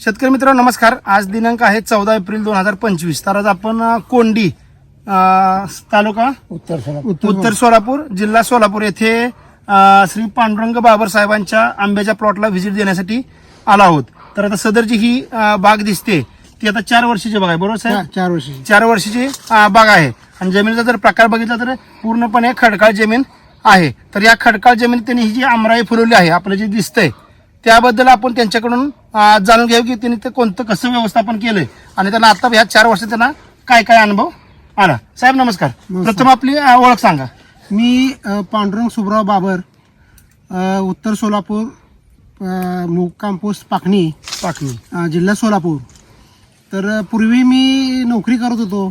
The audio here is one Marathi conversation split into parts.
शेतकरी मित्रांनो नमस्कार. आज दिनांक आहे चौदा एप्रिल दोन हजार पंचवीस. तर आज आपण कोंडी अ, तालुका उत्तर सोलापूर. उत्तर सोलापूर जिल्हा सोलापूर येथे अ, श्री पांडुरंग बाबर साहेबांच्या आंब्याच्या प्लॉटला व्हिजिट देण्यासाठी आलो आहोत. तर आता सदरची ही अ, बाग दिसते ती आता चार वर्षाची बाग आहे. बरोबर साहेब? चार- चार वर्षी चार वर्षाची अ, बाग आहे. आणि जमिनीचा जर प्रकार बघितला तर पूर्णपणे खडकाळ जमीन आहे. तर या खडकाळ जमिनीत त्यांनी ही जी आमराई फुलवली आहे आपलं जे दिसतंय त्याबद्दल आपण त्यांच्याकडून जाणून घेऊ की त्यांनी ते कोणतं कसं व्यवस्थापन केलंय. आणि त्यांना आता ह्या चार वर्षात त्यांना काय काय अनुभव आला. साहेब नमस्कार. प्रथम आपली ओळख सांगा. मी पांडुरंग सुबराव बाबर अ, उत्तर सोलापूर अ, मुक्काम पोस्ट पाकणी अ, जिल्हा सोलापूर. तर अ, पूर्वी मी नोकरी करत होतो.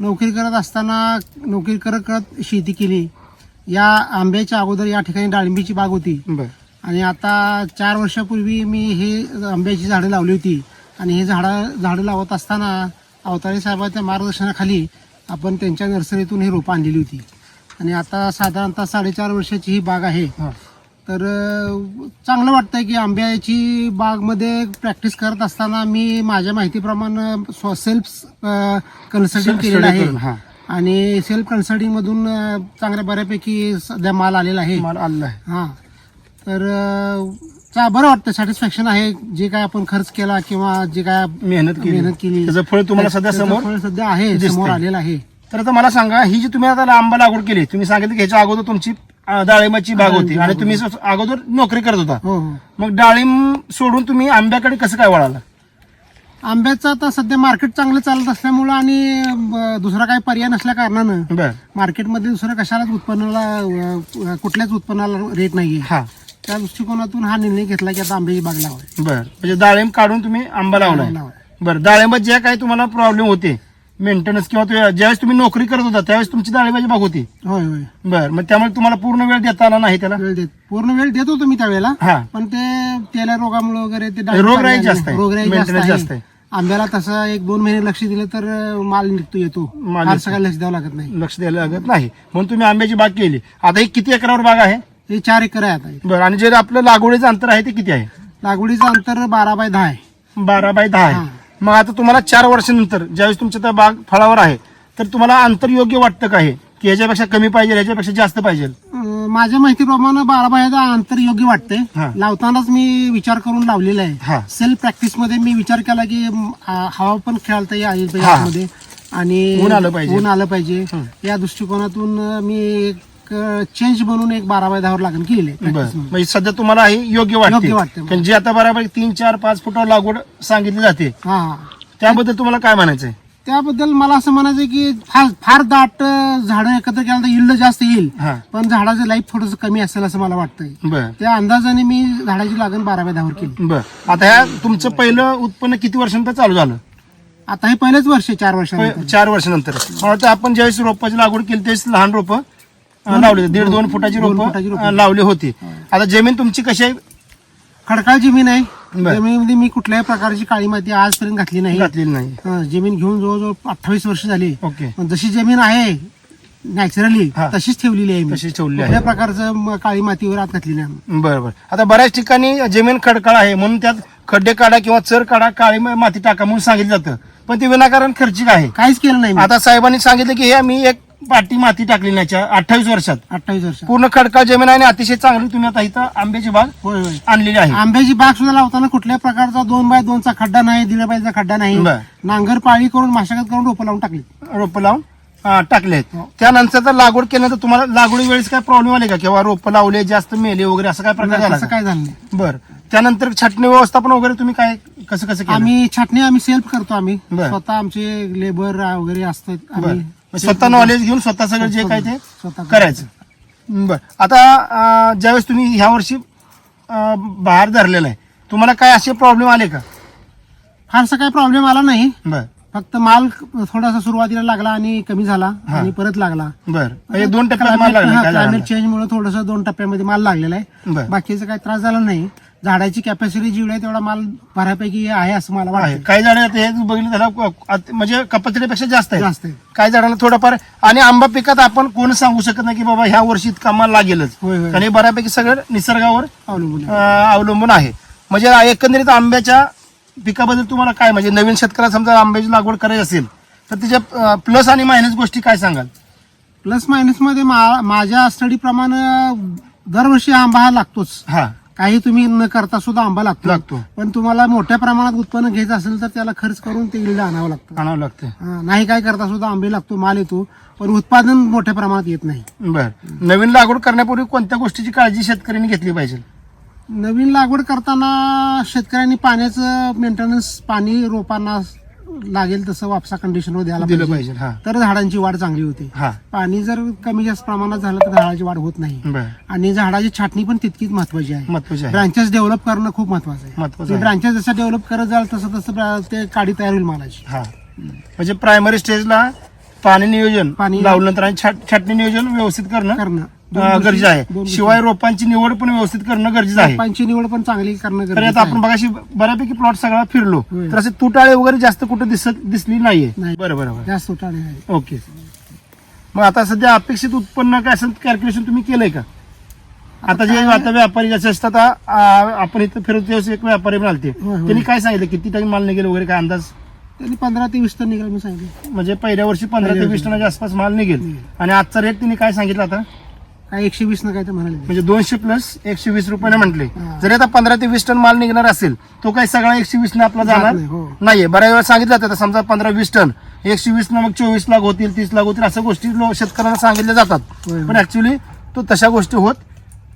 नोकरी करत असताना नोकरी करत करत शेती केली. या आंब्याच्या अगोदर या ठिकाणी डाळिंबीची बाग होती. बर. आणि आता चार वर्षापूर्वी मी हे आंब्याची झाडं लावली होती. आणि हे झाडं झाडं लावत असताना अवताळे साहेबांच्या मार्गदर्शनाखाली आपण त्यांच्या नर्सरीतून ही रोपं आणलेली होती. आणि आता साधारणतः साडेचार वर्षाची ही बाग आहे. हा. तर चांगलं वाटतंय की आंब्याची बागमध्ये प्रॅक्टिस करत असताना मी माझ्या माहितीप्रमाणे सेल्फ कन्सल्टिंग केलेलं आहे. आणि सेल्फ कन्सल्टिंग मधून अं, चांगल्या बऱ्यापैकी सध्या माल आलेला आहे. मला आलेलं आहे. हा. तर चा बरं वाटतं. सॅटिस्फॅक्शन आहे जे काय आपण खर्च केला किंवा जे काय मेहनत केली. मेहनत केली. त्याचं फळ तुम्हाला सध्या त्याचं समोर फळ सध्या आहे दिसतंय. समोर आलेलं आहे. तर आता मला सांगा ही जी तुम्ही आता आंबा लागवड केली तुम्ही सांगितलं की ह्याच्या अगोदर तुमची अ, डाळिंबाची बाग होती आणि तुम्ही स- अगोदर नोकरी करत होता. हो हो. मग डाळिंब सोडून तुम्ही आंब्याकडे कसं काय वळाला? आंब्याचं आता सध्या मार्केट चांगलं चालत असल्यामुळं आणि दुसरा काही पर्याय नसल्या कारणानं बर. मार्केटमध्ये दुसरं कशालाच उत्पन्नाला अं, कुठल्याच उत्पन्नाला रेट नाहीये. हा. त्या दृष्टिकोनातून हा निर्णय घेतला की आता आंब्याची बाग लावाय बर. म्हणजे डाळिंब काढून तुम्ही आंबा लावलाय. लावाय. बरं. डाळिंबात ज्या काही तुम्हाला प्रॉब्लेम होते मेंटेनन्स किंवा ज्यावेळेस तुम्ही नोकरी करत होता त्यावेळेस तुमची डाळिंबाची बाग होती? होय होय. बर. मग त्यामुळे तुम्हाला पूर्ण वेळ देता आला नाही त्याला? वेळ देत पूर्ण वेळ देत होतो मी त्यावेळेला. हा. पण ते तेल्या रोगामुळे वगैरे ते डाळिंब रोगराई जास्त आहे. आली. रोगराई Maintenance जास्त जास्त आहे. आहे आंब्याला तसं एक दोन महिने लक्ष दिलं तर अं, माल निघतो येतो. माल फार येतो. सगळं लक्ष द्यावं लागत नाही. लक्ष द्यायला लागत नाही. म्हणून तुम्ही आंब्याची बाग केली. आता ही किती एकरावर बाग आहे? हे चार एकर आहे आता. बरं आणि जे आपलं लागवडीचं अंतर आहे ते किती आहे? लागवडीचं अंतर बारा बाय दहा आहे. बारा बाय दहा आहे. मग आता तुम्हाला चार वर्षानंतर ज्यावेळेस तुमच्या त्या बाग फळावर आहे तर तुम्हाला अंतर योग्य वाटतं का हे? की याच्यापेक्षा कमी पाहिजे याच्यापेक्षा जास्त पाहिजे? अं, माझ्या माहितीप्रमाणे बारा बायचं अंतर योग्य हा. वाटतंय लावतानाच मी विचार करून लावलेला हा. आहे सेल्फ प्रॅक्टिसमध्ये मी विचार केला की म, आ, हवा पण खेळता येईल हा. आणि ऊन आलं पाहिजे. ऊन आलं पाहिजे. या दृष्टिकोनातून अं, मी एक चेंज म्हणून एक बारा बाय दहावर लागण केलेली आहे. बरं. practice मध्ये. म्हणजे सध्या तुम्हाला हे योग्य वाटते. योग्य वाटते. कारण जे आता बऱ्यापैकी तीन चार पाच फुटावर लागवड सांगितली जाते. हा. त्याबद्दल तुम्हाला काय म्हणायचंय? त्याबद्दल मला असं म्हणायचं की फार फार दाट अं, झाडं एकत्र केलं तर इल्ड जास्त येईल. हा. पण झाडाचं लाईफ थोडंसं कमी असेल असं मला वाटतंय. बर. त्या अंदाजाने मी झाडाची लागण बारा बाय दहावर केली. बर. आता ह्या तुमचं पहिलं उत्पन्न किती वर्षांनंतर चालू झालं? आता हे पहिलेच वर्ष आहे, चार वर्षानंतर. प- चार वर्षानंतर. मला वाटतं आपण ज्यावेळेस रोपाची लागवड केली त्यावेळेस लहान रोपं लावली. दीड दोन फुटाची दोन रोपं फुटाची रोपं. लावली होती. आता जमीन तुमची कशी आहे? खडकाळ जमीन आहे. बरं. जमिनीमध्ये मी कुठल्याही प्रकारची काळी माती आजपर्यंत घातली नाही. घातलेली नाही. हा, जमीन घेऊन जवळजवळ अठ्ठावीस वर्ष झाली. ओके. पण जशी जमीन आहे नॅचरली हा. तशीच ठेवलेली आहे मी. तशीच ठेवलेली आहे. कुठल्या प्रकारचं म- काळी मातीवर आत घातली नाही. आम्ही. बरं बरं. आता बऱ्याच ठिकाणी जमीन खडकाळ आहे म्हणून त्यात खड्डे काढा किंवा चर काढा काळी माती टाका म्हणून सांगितलं जातं. पण ते विनाकारण खर्चिक आहे. काहीच केलं नाही मी. आता साहेबांनी सांगितलं की हे मी एक पाटी माती टाकली नाही अठ्ठावीस वर्षात. अठ्ठावीस वर्ष पूर्ण खडकाळ जमीन आहे आणि अतिशय चांगली तुम्ही आता इथं आंब्याची बाग होय होय. आणलेली आहे. आंब्याची बाग सुद्धा लावताना कुठल्याही प्रकारचा दोन बाय दोनचा खड्डा नाही दीड बायचा खड्डा नाही. बरं. नांगर पाळी करून माशागत करून रोपं लावून टाकली. रोपं लावून अं, टाकले आहेत. हो. त्यानंतर तर लागवड केल्यानंतर तुम्हाला लागवडी वेळेस काय प्रॉब्लेम आले का? किंवा रोपं लावले जास्त मेले वगैरे असं काय प्रकार झाला असं का? काय झालं नाही. बरं. त्यानंतर छटणी व्यवस्थापन वगैरे तुम्ही काय कसं कसं केलं? आम्ही छाटणी आम्ही सेल्फ करतो आम्ही. बरं. स्वतः आमचे लेबर वगैरे असतात. आम्ही स्वतः नॉलेज घेऊन स्वतः सगळं जे काय ते स्वतः करायचं. बर. आता ज्यावेळेस तुम्ही ह्या वर्षी बाहेर धरलेला आहे तुम्हाला काय असे प्रॉब्लेम आले का? फारसा काही प्रॉब्लेम आला नाही. बर. फक्त माल थोडासा सुरुवातीला लागला आणि कमी झाला हा. आणि परत लागला. बर. म्हणजे दोन टप्प्यात माल लागला काय क्लायमेट? चेंज मुळे थोडस दोन टप्प्यामध्ये माल लागलेला आहे. बाकीचा काही त्रास झाला नाही. झाडाची कॅपॅसिटी जेवढी आहे तेवढा माल बऱ्यापैकी आहे असं मला आहे. वाटतं काही झाड हे बघितलं त्याला क- अत- म्हणजे कपॅसिटीपेक्षा जास्त आहे जास्त आहे काही झाडाला थोडंफार आणि आंबा पिकात आपण कोण सांगू शकत नाही की बाबा ह्या वर्षी इतका माल लागेलच. होय होय. कारण हे बऱ्यापैकी सगळं निसर्गावर अवलंबून आहे. अं, अवलंबून आहे. म्हणजे एकंदरीत आंब्याच्या पिकाबद्दल तुम्हाला काय म्हणजे नवीन शेतकऱ्याला समजा आंब्याची लागवड करायची असेल तर त्याच्या प्लस आणि मायनस गोष्टी काय सांगाल? प्लस मायनसमध्ये मा- माझ्या स्टडी प्रमाणे दरवर्षी आंबा हा लागतोच. हा. काही तुम्ही न करता सुद्धा आंबा लागतो. लागतो. पण तुम्हाला मोठ्या प्रमाणात उत्पन्न घ्यायचं असेल तर त्याला खर्च करून ते इल्ड आणावं लागतं. आणावं लागतं. हा, नाही काय करता सुद्धा आंबे लागतो माल येतो पण उत्पादन मोठ्या प्रमाणात येत नाही. बर. नवीन लागवड करण्यापूर्वी कोणत्या गोष्टीची काळजी शेतकऱ्यांनी घेतली पाहिजे? नवीन लागवड करताना शेतकऱ्यांनी पाण्याचं मेंटेनन्स पाणी रोपांना लागेल तसं वापसा कंडिशनवर द्यायला दिलं पाहिजे. हा. तर झाडांची वाढ चांगली होते. हा. पाणी जर कमी जास्त प्रमाणात झालं तर झाडाची वाढ होत नाही. बर. आणि झाडाची छाटणी पण तितकीच महत्वाची आहे. महत्त्वाचे आहे. ब्रांचेस डेव्हलप करणं खूप महत्वाचं आहे. महत्वाचं ते आहे. ब्रांचेस जसं डेव्हलप करत जाल तसं तसं ब्रा- ते काडी तयार होईल मालाची. हा. म्हणजे प्रायमरी स्टेजला पाणी नियोजन पाणी- लावल्यानंतर आणि छाट- छाटणी नियोजन व्यवस्थित करणं करणं. अं, गरजेचं आहे. शिवाय रोपांची निवड पण व्यवस्थित करणं गरजेचं आहे. रोपांची निवड पण चांगली करणं तर आता आपण आहे. बघाशी बऱ्यापैकी प्लॉट सगळा फिरलो. होय. तर असे तुटाळे वगैरे जास्त कुठे दिसत दिसली नाहीये. नाही. बरं बरं बरं. जास्त उठाणे आहे ओके. मग आता सध्या अपेक्षित उत्पन्न काय असं कॅल्क्युलेशन तुम्ही केलंय का? आता जे आता व्यापारी जसे असतात आ- आ- आपण इथं फिरतो त्यावेळेस एक व्यापारी पण आलते होय, होय. त्यांनी काय सांगितलं? किती टन माल निघेल वगैरे काय अंदाज? त्यांनी पंधरा ते वीस टन निघाल मी सांगितलं. म्हणजे पहिल्या वर्षी पंधरा ते वीस. टनाच्या आसपास माल निघेल. आणि आजचा रेट त्यांनी काय सांगितलं आता? काय एकशे वीस न काय तर म्हणाले म्हणजे दोनशे प्लस एकशे वीस रुपयाने म्हटले हा. जरी आता पंधरा ते वीस टन माल निघणार असेल तो काही सगळा एकशे वीस ने आपला जाणार नाही, हो. नाहीये बऱ्याच वेळा सांगितलं जातं आता समजा पंधरा वीस टन एकशे वीस न मग चोवीस लाख होतील तीस लाख होतील अशा गोष्टी लो- शेतकऱ्यांना सांगितल्या जातात होय, होय. पण ऍक्च्युली तो तशा गोष्टी होत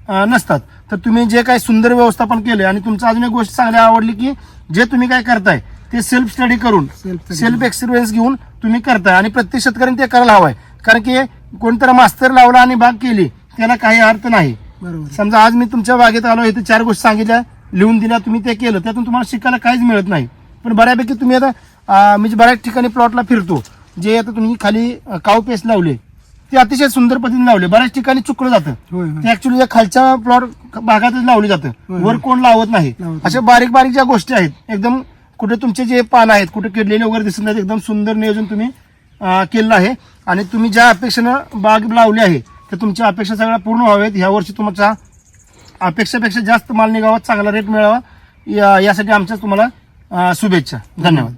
अं, नसतात तर तुम्ही जे काही सुंदर व्यवस्थापन केले आणि तुमचं अजून एक गोष्ट चांगली आवडली की जे तुम्ही काय करताय ते सेल्फ स्टडी करून Self study. सेल्फ एक्सपिरियन्स घेऊन तुम्ही करताय आणि प्रत्येक शेतकऱ्यांनी ते करायला हवाय कारण की कोणतरी मास्तर लावला आणि बाग केली त्याला काही अर्थ नाही. बरोबर. समजा आज मी तुमच्या बागेत आलो इथे चार गोष्टी सांगितल्या लिहून दिल्या तुम्ही ते केलं त्यातून तुम्हाला शिकायला काहीच मिळत नाही. पण बऱ्यापैकी तुम्ही आता मी बऱ्याच ठिकाणी प्लॉटला फिरतो जे आता तुम्ही खाली काव पेस्ट लावले ते अतिशय सुंदर पद्धतीने लावले. बऱ्याच ठिकाणी चुकलं जातं. ते ऍक्च्युली खालच्या प्लॉट भागातच लावली जातं. वर कोण लावत नाही. अशा बारीक बारीक ज्या गोष्टी आहेत एकदम कुठे तुमचे जे पान आहेत कुठे किडलेले वगैरे दिसत नाहीत एकदम सुंदर नियोजन तुम्ही अं, केलेलं आहे. आणि तुम्ही ज्या अपेक्षेनं बाग लावली आहे तर तुमच्या अपेक्षा सगळ्या पूर्ण व्हाव्यात ह्या वर्षी तुमच्या अपेक्षापेक्षा जास्त माल निघावा चांगला रेट मिळावा. या- यासाठी आमच्या तुम्हाला शुभेच्छा. धन्यवाद.